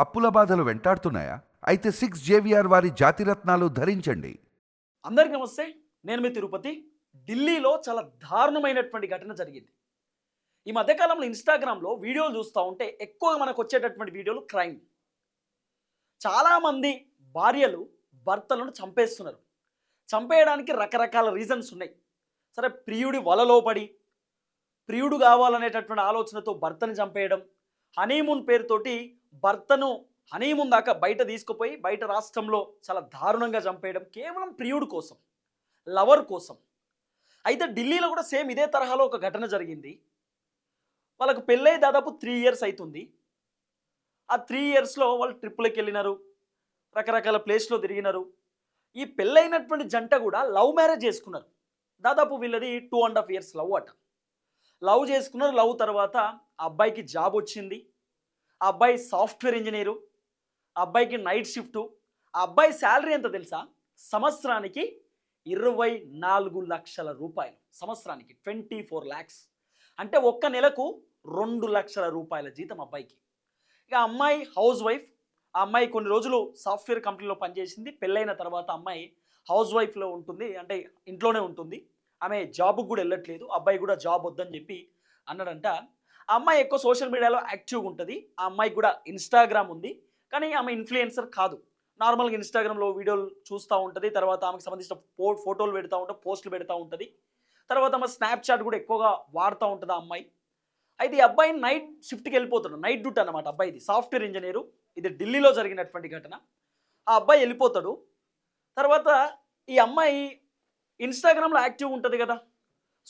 అప్పుల బాధలు వెంటాడుతున్నాయా? అయితే సిక్స్ జేవిఆర్ వారి జాతిరత్నాలు ధరించండి. అందరికీ నమస్తే నేను మీ తిరుపతి. ఢిల్లీలో చాలా దారుణమైనటువంటి ఘటన జరిగింది. ఈ మధ్యకాలంలో ఇన్స్టాగ్రామ్లో వీడియోలు చూస్తూ ఉంటే ఎక్కువగా మనకు వచ్చేటటువంటి వీడియోలు క్రైమ్. చాలామంది భార్యలు భర్తలను చంపేస్తున్నారు. చంపేయడానికి రకరకాల రీజన్స్ ఉన్నాయి. సరే ప్రియుడి వలలో పడి ప్రియుడు కావాలనేటటువంటి ఆలోచనతో భర్తని చంపేయడం హనీమూన్ పేరుతోటి భర్తను హనీమూన్ దాకా బయట తీసుకుపోయి బయట రాష్ట్రంలో చాలా దారుణంగా చంపేయడం కేవలం ప్రియుడు కోసం లవర్ కోసం. అయితే ఢిల్లీలో కూడా సేమ్ ఇదే తరహాలో ఒక ఘటన జరిగింది. వాళ్ళకు పెళ్ళై దాదాపు త్రీ ఇయర్స్ అవుతుంది ఆ త్రీ ఇయర్స్లో వాళ్ళు ట్రిప్పులకి వెళ్ళినారు రకరకాల ప్లేస్లో తిరిగినారు. ఈ పెళ్ళైనటువంటి జంట కూడా లవ్ మ్యారేజ్ చేసుకున్నారు. దాదాపు వీళ్ళది two and half years love అట. లవ్ చేసుకున్నారు లవ్ తర్వాత ఆ అబ్బాయికి జాబ్ వచ్చింది. ఆ అబ్బాయి సాఫ్ట్వేర్ ఇంజనీరు ఆ అబ్బాయికి నైట్ షిఫ్ట్ ఆ అబ్బాయి శాలరీ ఎంత తెలుసా? సంవత్సరానికి ఇరవై నాలుగు లక్షల రూపాయలు. సంవత్సరానికి ట్వంటీ ఫోర్ ల్యాక్స్ అంటే ఒక్క నెలకు రెండు లక్షల రూపాయల జీతం అబ్బాయికి. ఇక అమ్మాయి హౌస్ వైఫ్ ఆ అమ్మాయి కొన్ని రోజులు సాఫ్ట్వేర్ కంపెనీలో పనిచేసింది. పెళ్ళైన తర్వాత అమ్మాయి హౌస్ వైఫ్లో ఉంటుంది. అంటే ఇంట్లోనే ఉంటుంది. ఆమె జాబ్కి కూడా వెళ్ళట్లేదు. అబ్బాయి కూడా జాబ్ వద్దని చెప్పి అన్నాడంట. ఆ అమ్మాయి ఎక్కువ సోషల్ మీడియాలో యాక్టివ్గా ఉంటుంది. ఆ అమ్మాయికి కూడా ఇన్స్టాగ్రామ్ ఉంది. కానీ ఆమె ఇన్ఫ్లుయెన్సర్ కాదు. నార్మల్గా ఇన్స్టాగ్రామ్లో వీడియోలు చూస్తూ ఉంటుంది. తర్వాత ఆమెకు సంబంధించిన ఫో ఫోటోలు పెడతా ఉంటుంది పోస్టులు పెడతా ఉంటుంది. తర్వాత ఆమె స్నాప్చాట్ కూడా ఎక్కువగా వాడుతూ ఉంటుంది ఆ అమ్మాయి. అయితే ఈ అబ్బాయి నైట్ షిఫ్ట్కి వెళ్ళిపోతాడు నైట్ డ్యూటీ అనమాట అబ్బాయిది. సాఫ్ట్వేర్ ఇంజనీరు ఇది ఢిల్లీలో జరిగినటువంటి ఘటన. ఆ అబ్బాయి వెళ్ళిపోతాడు. తర్వాత ఈ అమ్మాయి ఇన్స్టాగ్రామ్లో యాక్టివ్ ఉంటుంది కదా.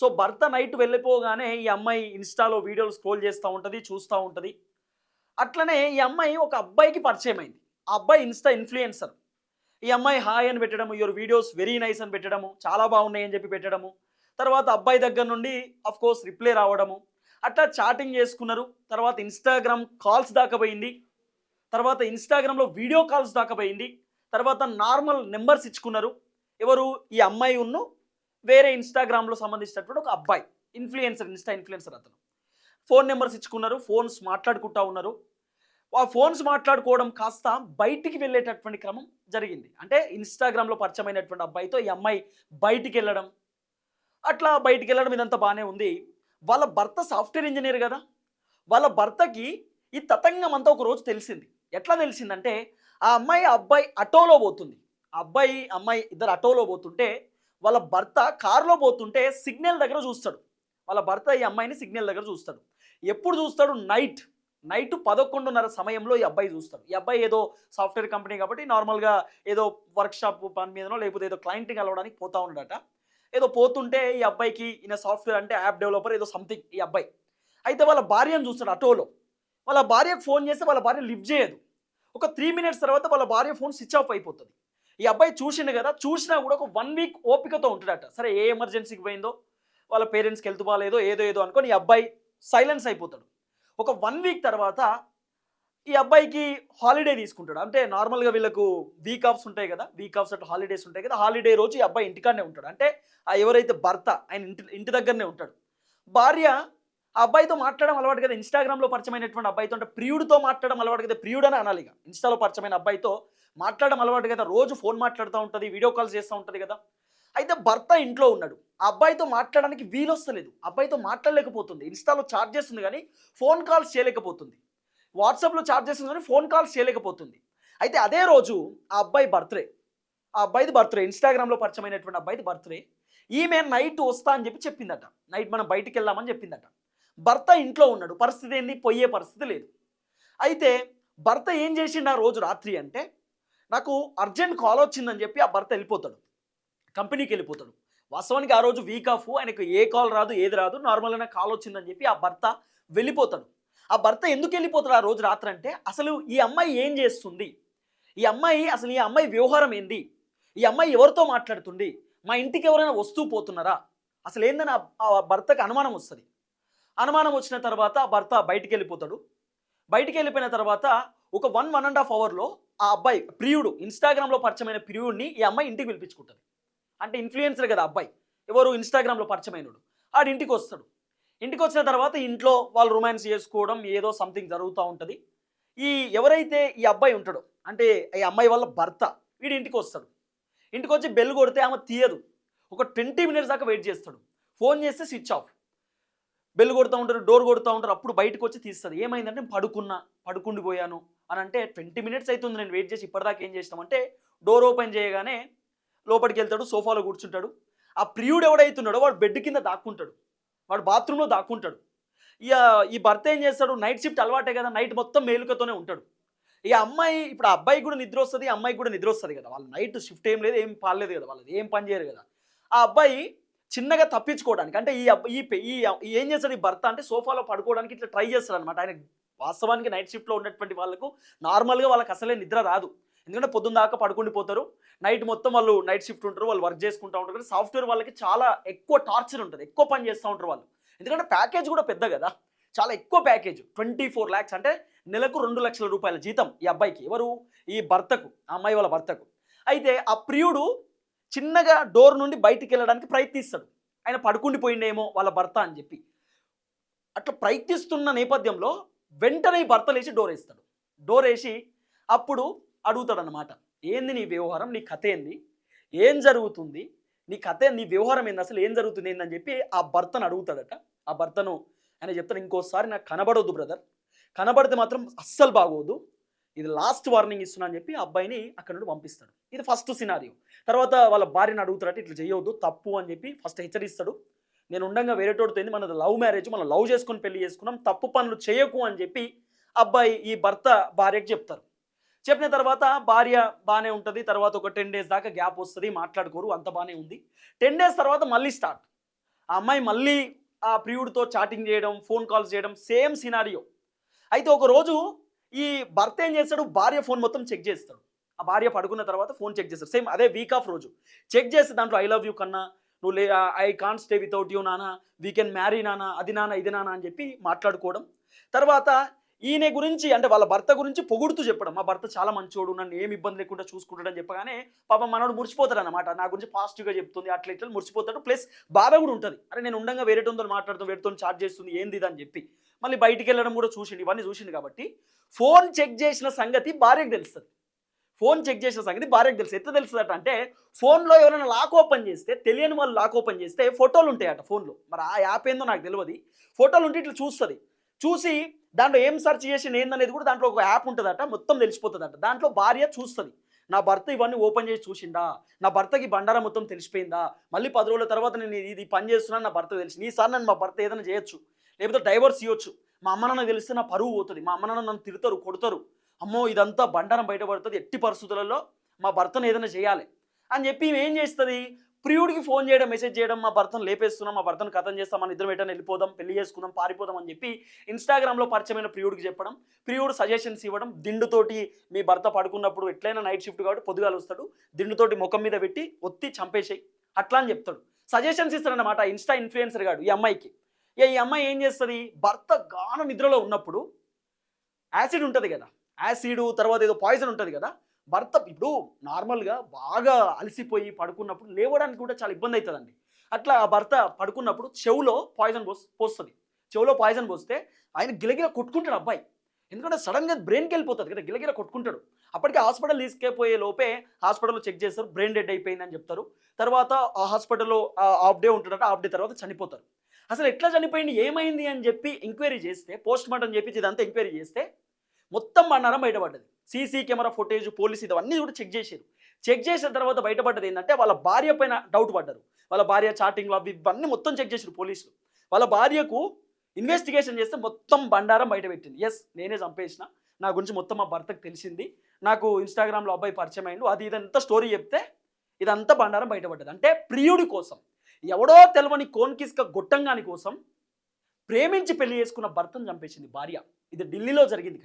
సో భర్త నైట్ వెళ్ళిపోగానే ఈ అమ్మాయి ఇన్స్టాలో వీడియోలు స్క్రోల్ చేస్తూ ఉంటుంది చూస్తూ ఉంటుంది. అట్లనే ఈ అమ్మాయి ఒక అబ్బాయికి పరిచయం అయింది. ఆ అబ్బాయి ఇన్స్టా ఇన్ఫ్లుయెన్సర్. ఈ అమ్మాయి హాయ్ అని పెట్టడము యువర్ వీడియోస్ వెరీ నైస్ అని పెట్టడము చాలా బాగున్నాయి అని చెప్పి పెట్టడము. తర్వాత అబ్బాయి దగ్గర నుండి అఫ్ కోర్స్ రిప్లై రావడము. అట్లా చాటింగ్ చేసుకున్నారు. తర్వాత ఇన్స్టాగ్రామ్ కాల్స్ దాకా పోయింది. తర్వాత ఇన్స్టాగ్రామ్లో వీడియో కాల్స్ దాకా పోయింది. తర్వాత నార్మల్ నెంబర్స్ ఇచ్చుకున్నారు. ఎవరు? ఈ అమ్మాయి ఉన్ను వేరే ఇన్స్టాగ్రామ్లో సంబంధించినటువంటి ఒక అబ్బాయి ఇన్ఫ్లుయెన్సర్ ఇన్స్టా ఇన్ఫ్లుయెన్సర్ అతను. ఫోన్ నెంబర్స్ ఇచ్చుకున్నారు ఫోన్స్ మాట్లాడుకుంటా ఉన్నారు. ఆ ఫోన్స్ మాట్లాడుకోవడం కాస్త బయటికి వెళ్ళేటటువంటి క్రమం జరిగింది. అంటే ఇన్స్టాగ్రామ్లో పరిచయమైనటువంటి అబ్బాయితో ఈ అమ్మాయి బయటికి వెళ్ళడం. అట్లా బయటికి వెళ్ళడం ఇదంతా బాగానే ఉంది. వాళ్ళ భర్త సాఫ్ట్వేర్ ఇంజనీర్ కదా. వాళ్ళ భర్తకి ఈ తతంగం అంతా ఒక రోజు తెలిసింది. ఎట్లా తెలిసిందంటే ఆ అమ్మాయి ఆ అబ్బాయి ఆటోలో పోతుంది. ఆ అబ్బాయి అమ్మాయి ఇద్దరు ఆటోలో పోతుంటే వాళ్ళ భర్త కారులో పోతుంటే సిగ్నల్ దగ్గర చూస్తాడు. వాళ్ళ భర్త ఈ అమ్మాయిని సిగ్నల్ దగ్గర చూస్తాడు. ఎప్పుడు చూస్తాడు? నైట్. నైట్ పదకొండున్నర సమయంలో ఈ అబ్బాయి చూస్తాడు. ఈ అబ్బాయి ఏదో సాఫ్ట్వేర్ కంపెనీ కాబట్టి నార్మల్గా ఏదో వర్క్ షాప్ పని మీదనో లేకపోతే ఏదో క్లయింట్ని కలవడానికి పోతా ఉన్నాడట. ఏదో పోతుంటే ఈ అబ్బాయికి ఈయన సాఫ్ట్వేర్ అంటే యాప్ డెవలపర్ ఏదో సంథింగ్ ఈ అబ్బాయి. అయితే వాళ్ళ భార్యను చూస్తాడు ఆటోలో. వాళ్ళ భార్యకు ఫోన్ చేస్తే వాళ్ళ భార్య లిఫ్ట్ చేయదు. ఒక త్రీ మినిట్స్ తర్వాత వాళ్ళ భార్య ఫోన్ స్విచ్ ఆఫ్ అయిపోతుంది. ఈ అబ్బాయి చూసిండు కదా చూసినా కూడా ఒక వన్ వీక్ ఓపికతో ఉంటాడట. సరే ఏ ఎమర్జెన్సీకి పోయిందో వాళ్ళ పేరెంట్స్కి హెల్త్ బాగాలేదో ఏదో ఏదో అనుకొని ఈ అబ్బాయి సైలెన్స్ అయిపోతాడు. ఒక వన్ వీక్ తర్వాత ఈ అబ్బాయికి హాలిడే తీసుకుంటాడు. అంటే నార్మల్గా వీళ్ళకు వీక్ ఆఫ్స్ ఉంటాయి కదా వీక్ ఆఫ్స్ అట్లా హాలిడేస్ ఉంటాయి కదా హాలిడే రోజు ఈ అబ్బాయి ఇంటికాడనే ఉంటాడు. అంటే ఆ ఎవరైతే భర్త ఆయన ఇంటి ఇంటి దగ్గరనే ఉంటాడు. భార్య ఆ అబ్బాయితో మాట్లాడడం అలవాటు కదా. ఇన్స్టాగ్రామ్లో పరిచయమైనటువంటి అబ్బాయితో అంటే ప్రియుడితో మాట్లాడడం అలవాటు కదా. ప్రియుడు అని అనాలి ఇక. ఇన్స్టాలో పరిచయమైన అబ్బాయితో మాట్లాడడం అలవాటు కదా రోజు ఫోన్ మాట్లాడుతూ ఉంటుంది వీడియో కాల్స్ చేస్తూ ఉంటుంది కదా. అయితే భర్త ఇంట్లో ఉన్నాడు ఆ అబ్బాయితో మాట్లాడడానికి వీలు వస్తలేదు అబ్బాయితో మాట్లాడలేకపోతుంది ఇన్స్టాలో చార్జ్ చేస్తుంది కానీ ఫోన్ కాల్స్ చేయలేకపోతుంది. వాట్సాప్లో చార్జ్ చేస్తుంది కానీ ఫోన్ కాల్స్ చేయలేకపోతుంది. అయితే అదే రోజు ఆ అబ్బాయి బర్త్డే ఆ అబ్బాయిది బర్త్డే ఇన్స్టాగ్రామ్లో పరిచయమైనటువంటి అబ్బాయిది బర్త్డే ఈమె నైట్ వస్తా అని చెప్పి చెప్పిందట. నైట్ మనం బయటికి వెళ్దామని చెప్పిందట. భర్త ఇంట్లో ఉన్నాడు పరిస్థితి ఏంది? పోయే పరిస్థితి లేదు. అయితే భర్త ఏం చేసిండు ఆ రోజు రాత్రి అంటే నాకు అర్జెంట్ కాల్ వచ్చిందని చెప్పి ఆ భర్త వెళ్ళిపోతాడు. కంపెనీకి వెళ్ళిపోతాడు. వాస్తవానికి ఆ రోజు వీక్ ఆఫ్ ఆయనకు ఏ కాల్ రాదు ఏది రాదు నార్మల్గానే కాల్ వచ్చిందని చెప్పి ఆ భర్త వెళ్ళిపోతాడు. ఆ భర్త ఎందుకు వెళ్ళిపోతాడు ఆ రోజు రాత్రి అంటే అసలు ఈ అమ్మాయి ఏం చేస్తుంది? ఈ అమ్మాయి అసలు ఈ అమ్మాయి వ్యవహారం ఏంది? ఈ అమ్మాయి ఎవరితో మాట్లాడుతుంది? మా ఇంటికి ఎవరైనా వస్తూ పోతున్నారా? అసలు ఏందని ఆ- ఆ భర్తకు అనుమానం వస్తుంది. అనుమానం వచ్చిన తర్వాత ఆ భర్త బయటికి వెళ్ళిపోతాడు. బయటికి వెళ్ళిపోయిన తర్వాత ఒక వన్ వన్ అండ్ హాఫ్ అవర్లో ఆ అబ్బాయి ప్రియుడు ఇన్స్టాగ్రామ్లో పరిచయమైన ప్రియుడిని ఈ అమ్మాయి ఇంటికి పిలిపించుకుంటుంది. అంటే ఇన్ఫ్లుయెన్సర్ కదా అబ్బాయి. ఎవరు ఇన్స్టాగ్రామ్లో పరిచయమైనడు. ఆడు ఇంటికి వస్తాడు. ఇంటికి వచ్చిన తర్వాత ఇంట్లో వాళ్ళు రొమాన్స్ చేసుకోవడం ఏదో సంథింగ్ జరుగుతూ ఉంటుంది. ఈ ఎవరైతే ఈ అబ్బాయి ఉంటాడో అంటే ఈ అమ్మాయి వాళ్ళ భర్త వీడి ఇంటికి వస్తాడు. ఇంటికి వచ్చి బెల్ కొడితే ఆమె తీయదు. ఒక ట్వంటీ మినిట్స్ దాకా వెయిట్ చేస్తాడు. ఫోన్ చేస్తే స్విచ్ ఆఫ్ బెల్ కొడుతూ ఉంటారు డోర్ కొడుతూ ఉంటారు అప్పుడు బయటకు వచ్చి తీస్తుంది. ఏమైందంటే పడుకున్నా పడుకుండిపోయాను. అని అంటే ట్వంటీ మినిట్స్ అవుతుంది నేను వెయిట్ చేసి ఇప్పటిదాకా ఏం చేస్తామంటే డోర్ ఓపెన్ చేయగానే లోపలికి వెళ్తాడు సోఫాలో కూర్చుంటాడు. ఆ ప్రియుడు ఎవడైతున్నాడో వాడు బెడ్ కింద దాక్కుంటాడు. వాడు బాత్రూంలో దాక్కుంటాడు. ఇక ఈ భర్త ఏం చేస్తాడు నైట్ షిఫ్ట్ అలవాటే కదా నైట్ మొత్తం మేలుకతోనే ఉంటాడు. ఈ అమ్మాయి ఇప్పుడు ఆ అబ్బాయికి కూడా నిద్ర వస్తుంది ఆ అమ్మాయికి కూడా నిద్ర వస్తుంది కదా. వాళ్ళు నైట్ షిఫ్ట్ ఏం లేదు ఏం పాలేదు కదా వాళ్ళది ఏం పని చేయరు కదా. ఆ అబ్బాయి చిన్నగా తప్పించుకోవడానికి అంటే ఈ ఈ ఈ ఏం చేస్తాడు ఈ భర్త అంటే సోఫాలో పడుకోవడానికి ఇట్లా ట్రై చేస్తాడు అనమాట ఆయన వాస్తవానికి నైట్ షిఫ్ట్లో ఉన్నటువంటి వాళ్ళకు నార్మల్గా వాళ్ళకి అసలే నిద్ర రాదు. ఎందుకంటే పొద్దున్న దాకా పడుకుండిపోతారు నైట్ మొత్తం వాళ్ళు నైట్ షిఫ్ట్ ఉంటారు వాళ్ళు వర్క్ చేసుకుంటూ ఉంటారు. సాఫ్ట్వేర్ వాళ్ళకి చాలా ఎక్కువ టార్చర్ ఉంటుంది ఎక్కువ పని చేస్తూ ఉంటారు వాళ్ళు. ఎందుకంటే ప్యాకేజ్ కూడా పెద్ద కదా. చాలా ఎక్కువ ప్యాకేజ్ ట్వంటీ ఫోర్ ల్యాక్స్ అంటే నెలకు రెండు లక్షల రూపాయల జీతం ఈ అబ్బాయికి. ఎవరు? ఈ భర్తకు ఆ అమ్మాయి వాళ్ళ భర్తకు. అయితే ఆ ప్రియుడు చిన్నగా డోర్ నుండి బయటికి వెళ్ళడానికి ప్రయత్నిస్తాడు. ఆయన పడుకుండిపోయిండేమో వాళ్ళ భర్త అని చెప్పి. అట్లా ప్రయత్నిస్తున్న నేపథ్యంలో వెంటనే ఈ భర్త లేచి డోర్ వేస్తాడు. డోర్ వేసి అప్పుడు అడుగుతాడు అనమాట ఏంది నీ వ్యవహారం? నీ కథ ఏంది? ఏం జరుగుతుంది? నీ కథ నీ వ్యవహారం ఏంది? అసలు ఏం జరుగుతుంది ఏందని చెప్పి ఆ భర్తను అడుగుతాడట. ఆ భర్తను ఆయన చెప్తాడు ఇంకోసారి నాకు కనబడొద్దు బ్రదర్ కనబడితే మాత్రం అస్సలు బాగోదు. ఇది లాస్ట్ వార్నింగ్ ఇస్తున్నా అని చెప్పి ఆ అబ్బాయిని అక్కడ నుండి పంపిస్తాడు. ఇది ఫస్ట్ సినారియో తర్వాత వాళ్ళ భార్యను అడుగుతాడట ఇట్లా చేయొద్దు తప్పు అని చెప్పి ఫస్ట్ హెచ్చరిస్తాడు. నేను ఉండగా వేరేటోడితో మనది లవ్ మ్యారేజ్ మనం లవ్ చేసుకుని పెళ్ళి చేసుకున్నాం తప్పు పనులు చేయకు అని చెప్పి అబ్బాయి ఈ భర్త భార్యకు చెప్తారు. చెప్పిన తర్వాత భార్య బాగానే ఉంటుంది తర్వాత ఒక టెన్ డేస్ దాకా గ్యాప్ వస్తుంది మాట్లాడుకోరు అంత బాగానే ఉంది. టెన్ డేస్ తర్వాత మళ్ళీ స్టార్ట్. ఆ అమ్మాయి మళ్ళీ ఆ ప్రియుడితో చాటింగ్ చేయడం ఫోన్ కాల్స్ చేయడం సేమ్ సినారియో. అయితే ఒకరోజు ఈ భర్త ఏం చేస్తాడు? భార్య ఫోన్ మొత్తం చెక్ చేస్తాడు. ఆ భార్య పడుకున్న తర్వాత ఫోన్ చెక్ చేస్తాడు. సేమ్ అదే వీక్ ఆఫ్ రోజు. చెక్ చేస్తే దాంట్లో ఐ లవ్ యూ కన్నా నువ్వు లే I can stay without you నానా వీ కెన్ మ్యారీ నానా అది నానా ఇది నానా అని చెప్పి మాట్లాడుకోవడం. తర్వాత ఈయన గురించి అంటే వాళ్ళ భర్త గురించి పొగుడుతూ చెప్పడం. మా భర్త చాలా మంచోడు నన్ను ఏమి ఇబ్బంది లేకుండా చూసుకుంటాడని చెప్పగానే పాప మనోడు మురిసిపోతాడు అనమాట నా గురించి పాజిటివ్గా చెప్తుంది అట్లా ఇట్లా మురిసిపోతాడు. ప్లస్ బాధ కూడా ఉంటుంది. అరే నేను ఉండగా వేరేటోతో మాట్లాడుతూ వేరేతో చార్జ్ చేస్తుంది ఏంది అని చెప్పి. మళ్ళీ బయటికి వెళ్ళడం కూడా చూసిండు ఇవన్నీ చూసిండు కాబట్టి ఫోన్ చెక్ చేసిన సంగతి భార్యకు తెలుస్తుంది. ఫోన్ చెక్ చేసిన సంగతి భార్యకు తెలుసు. ఎంత తెలుస్తుందట అంటే ఫోన్లో ఎవరైనా లాక్ ఓపెన్ చేస్తే తెలియని వాళ్ళు లాక్ ఓపెన్ చేస్తే ఫోటోలు ఉంటాయట ఫోన్లో. మరి ఆ యాప్ ఏందో నాకు తెలియదు ఫోటోలు ఉంటే ఇట్లా చూస్తుంది. చూసి దాంట్లో ఏం సెర్చ్ చేసిన ఏందనేది కూడా దాంట్లో ఒక యాప్ ఉంటుందట మొత్తం తెలిసిపోతుందట. దాంట్లో భార్య చూస్తుంది. నా భర్త ఇవన్నీ ఓపెన్ చేసి చూసిండా నా భర్తకి బండారా మొత్తం తెలిసిపోయిందా? మళ్ళీ పది రోజుల తర్వాత నేను ఇది- ఇది పని చేస్తున్నాను నా భర్త తెలిసి ఈసారి నన్ను మా భర్త ఏదైనా చేయొచ్చు. లేకపోతే డైవర్స్ ఇవ్వచ్చు. మా అమ్మ నాన్న తెలిస్తే నా పరువు పోతుంది. మా అమ్మ నాన్న నన్ను తిడతారు కొడతారు. అమ్మో ఇదంతా బండారం బయటపడుతుంది ఎట్టి పరిస్థితులలో? మా భర్తను ఏదైనా చేయాలి. అని చెప్పి ఏం చేస్తుంది? ప్రియుడికి ఫోన్ చేయడం మెసేజ్ చేయడం మా భర్తను లేపేస్తున్నాం మా భర్తను కథం చేస్తాం మన ఇద్దరం ఎటైనా వెళ్ళిపోదాం పెళ్ళి చేసుకుందాం పారిపోదాం అని చెప్పి ఇన్స్టాగ్రామ్లో పరిచయమైన ప్రియుడికి చెప్పడం ప్రియుడు సజెషన్స్ ఇవ్వడం దిండుతోటి మీ భర్త పడుకున్నప్పుడు ఎట్లయినా నైట్ షిఫ్ట్ కాబట్టి పొద్దుగాలు వస్తాడు దిండుతోటి ముఖం మీద పెట్టి ఒత్తి చంపేసేయి అట్లా అని చెప్తాడు. సజెషన్స్ ఇస్తాడనమాట ఇన్స్టా ఇన్ఫ్లుయెన్సర్ గాడు ఈ అమ్మాయికి. ఈ అమ్మాయి ఏం చేస్తుంది? భర్త గాన నిద్రలో ఉన్నప్పుడు యాసిడ్ ఉంటుంది కదా యాసిడ్ తర్వాత ఏదో పాయిజన్ ఉంటుంది కదా. భర్త ఇప్పుడు నార్మల్గా బాగా అలసిపోయి పడుకున్నప్పుడు లేవడానికి కూడా చాలా ఇబ్బంది అవుతుందండి అట్లా ఆ భర్త పడుకున్నప్పుడు చెవులో పాయిజన్ పోస్ పోస్తుంది. చెవులో పాయిజన్ పోస్తే ఆయన గిలగిల కొట్టుకుంటాడు అబ్బాయి. ఎందుకంటే సడన్గా బ్రెయిన్కి వెళ్ళిపోతుంది కదా గిలగిల కొట్టుకుంటాడు. అప్పటికే హాస్పిటల్ తీసుకెళ్ళిపోయే లోపే హాస్పిటల్లో చెక్ చేస్తారు బ్రెయిన్ డెడ్ అయిపోయిందని చెప్తారు. తర్వాత ఆ హాస్పిటల్లో హాఫ్ డే ఉంటాడట హాఫ్ డే తర్వాత చనిపోతారు. అసలు ఎట్లా చనిపోయింది ఏమైంది అని చెప్పి ఎంక్వైరీ చేస్తే పోస్ట్ మార్టం చెప్పి ఇదంతా ఎంక్వైరీ చేస్తే మొత్తం బండారం బయటపడ్డది. సీసీ కెమెరా ఫుటేజ్ పోలీస్ ఇవన్నీ కూడా చెక్ చేశారు చెక్ చేసిన తర్వాత బయటపడ్డది ఏంటంటే వాళ్ళ భార్య పైన డౌట్ పడ్డారు. వాళ్ళ భార్య చాటింగ్లు అవి ఇవన్నీ మొత్తం చెక్ చేశారు పోలీసులు. వాళ్ళ భార్యకు ఇన్వెస్టిగేషన్ చేస్తే మొత్తం బండారం బయట పెట్టింది ఎస్ నేనే చంపేసిన. నా గురించి మొత్తం మా భర్తకు తెలిసింది. నాకు ఇన్స్టాగ్రామ్లో అబ్బాయి పరిచయం అయిండు. అది ఇదంతా స్టోరీ చెప్తే ఇదంతా బండారం బయటపడ్డది. అంటే ప్రియుడి కోసం. ఎవడో తెలవని కోన్కిస్క గొట్టంగాని కోసం ప్రేమించి పెళ్ళి చేసుకున్న భర్తను చంపేసింది భార్య. ఇది ఢిల్లీలో జరిగింది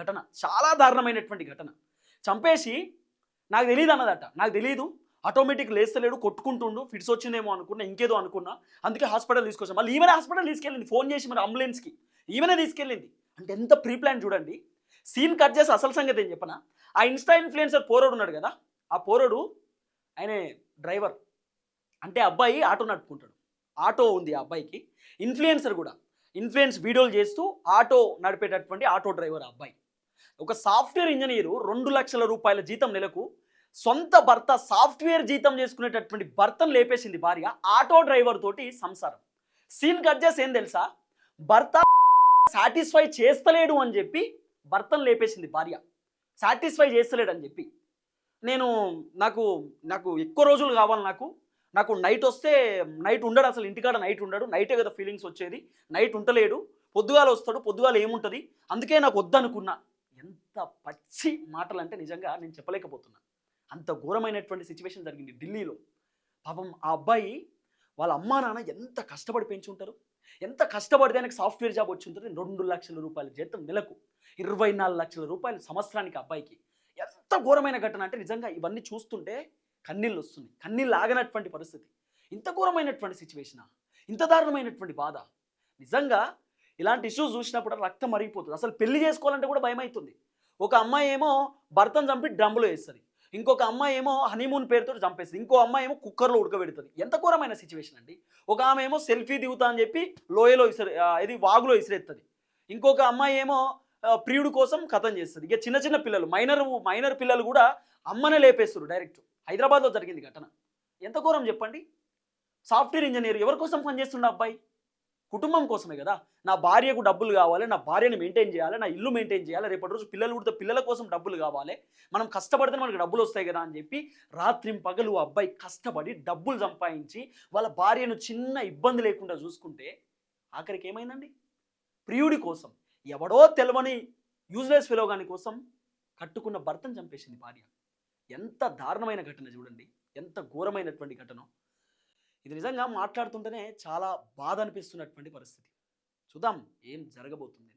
ఘటన. చాలా దారుణమైనటువంటి ఘటన. చంపేసి నాకు తెలియదు అన్నదట. నాకు తెలియదు ఆటోమేటిక్ లేస్తలేడు కొట్టుకుంటుండు. ఫిట్స్ వచ్చిందేమో అనుకున్నా ఇంకేదో అనుకున్నా. అందుకే హాస్పిటల్ తీసుకొచ్చాను. మళ్ళీ ఈమెనే హాస్పిటల్ తీసుకెళ్ళింది. ఫోన్ చేసి మరి అంబులెన్స్కి ఈమెనే తీసుకెళ్ళింది. అంటే ఎంత ప్రీ ప్లాన్ చూడండి. సీన్ కట్ చేసి అసలు సంగతి ఏం చెప్పనా? ఆ ఇన్స్టా ఇన్ఫ్లుయెన్సర్ పోరోడు ఉన్నాడు కదా? ఆ పోరోడు ఆయనే డ్రైవర్. అంటే అబ్బాయి ఆటో నడుపుకుంటాడు. ఆటో ఉంది ఆ అబ్బాయికి. ఇన్ఫ్లుయెన్సర్ కూడా. ఇన్ఫ్లుయెన్స్ వీడియోలు చేస్తూ ఆటో నడిపేటటువంటి ఆటో డ్రైవర్ ఆ అబ్బాయి. ఒక సాఫ్ట్వేర్ ఇంజనీరు రెండు లక్షల రూపాయల జీతం నెలకు సొంత భర్త సాఫ్ట్వేర్ జీతం చేసుకునేటటువంటి భర్తను లేపేసింది భార్య ఆటో డ్రైవర్ తోటి సంసారం. సీన్ కట్ చేసి ఏం తెలుసా? భర్త సాటిస్ఫై చేస్తలేడు అని చెప్పి భర్తను లేపేసింది భార్య. సాటిస్ఫై చేస్తలేడు అని చెప్పి. నేను నాకు నాకు ఎక్కువ రోజులు కావాలి నాకు. నాకు నైట్ వస్తే నైట్ ఉండడు అసలు ఇంటికాడ నైట్ ఉండడు. నైటే కదా ఫీలింగ్స్ వచ్చేది. నైట్ ఉండలేడు పొద్దుగాల వస్తాడు. పొద్దుగాల ఏముంటుంది? అందుకే నాకు వద్దనుకున్నా. ఎంత పచ్చి మాటలు అంటే నిజంగా నేను చెప్పలేకపోతున్నా. అంత ఘోరమైనటువంటి సిచ్యువేషన్ జరిగింది ఢిల్లీలో. పాపం ఆ అబ్బాయి వాళ్ళ అమ్మా నాన్న ఎంత కష్టపడి పెంచి ఉంటారు ఎంత కష్టపడితే ఆయనకు సాఫ్ట్వేర్ జాబ్ వచ్చి ఉంటుంది. రెండు లక్షల రూపాయల జీతం నెలకు. ఇరవై నాలుగు లక్షల రూపాయలు సంవత్సరానికి అబ్బాయికి. ఎంత ఘోరమైన ఘటన అంటే నిజంగా ఇవన్నీ చూస్తుంటే కన్నీళ్ళు వస్తుంది కన్నీళ్ళు ఆగనటువంటి పరిస్థితి. ఇంత ఘోరమైనటువంటి సిచ్యువేషనా ఇంత దారుణమైనటువంటి బాధ? నిజంగా ఇలాంటి ఇష్యూస్ చూసినప్పుడు రక్తం మరిగిపోతుంది. అసలు పెళ్ళి చేసుకోవాలంటే కూడా భయం అవుతుంది ఒక అమ్మాయి ఏమో భర్తను చంపి డ్రమ్లో వేస్తుంది. ఇంకొక అమ్మాయి ఏమో హనీమూన్ పేరుతో చంపేస్తుంది. ఇంకో అమ్మాయి ఏమో కుక్కర్లో ఉడకబెడుతుంది. ఎంత ఘోరమైన సిచ్యువేషన్ అండి. ఒక ఆమె ఏమో సెల్ఫీ దిగుతా అని చెప్పి లోయలో ఇసిరే ఇది వాగులో ఇసిరేస్తుంది ఇంకొక అమ్మాయి ఏమో ప్రియుడు కోసం కథం చేస్తుంది. ఇక చిన్న చిన్న పిల్లలు మైనర్ మైనర్ పిల్లలు కూడా అమ్మనే లేపేస్తారు డైరెక్ట్ హైదరాబాద్లో జరిగింది ఘటన. ఎంత ఘోరం చెప్పండి? సాఫ్ట్వేర్ ఇంజనీర్ ఎవరి కోసం పనిచేస్తుండే అబ్బాయి? కుటుంబం కోసమే కదా. నా భార్యకు డబ్బులు కావాలి నా భార్యను మెయింటైన్ చేయాలి నా ఇల్లు మెయింటైన్ చేయాలి రేపటి రోజు పిల్లలు కూడా పిల్లల కోసం డబ్బులు కావాలి మనం కష్టపడితే మనకు డబ్బులు వస్తాయి కదా అని చెప్పి రాత్రి పగలు ఆ అబ్బాయి కష్టపడి డబ్బులు సంపాదించి వాళ్ళ భార్యను చిన్న ఇబ్బంది లేకుండా చూసుకుంటే ఆఖరికి ఏమైందండి? ప్రియుడి కోసం ఎవడో తెలవని యూజ్లెస్ ఫిలోగాని కోసం కట్టుకున్న భర్తను చంపేసింది భార్య. ఎంత దారుణమైన ఘటన చూడండి. ఎంత ఘోరమైనటువంటి ఘటన. ఇది నిజంగా మాట్లాడుతుంటేనే చాలా బాధ అనిపిస్తున్నటువంటి పరిస్థితి. చూద్దాం ఏం జరగబోతుంది.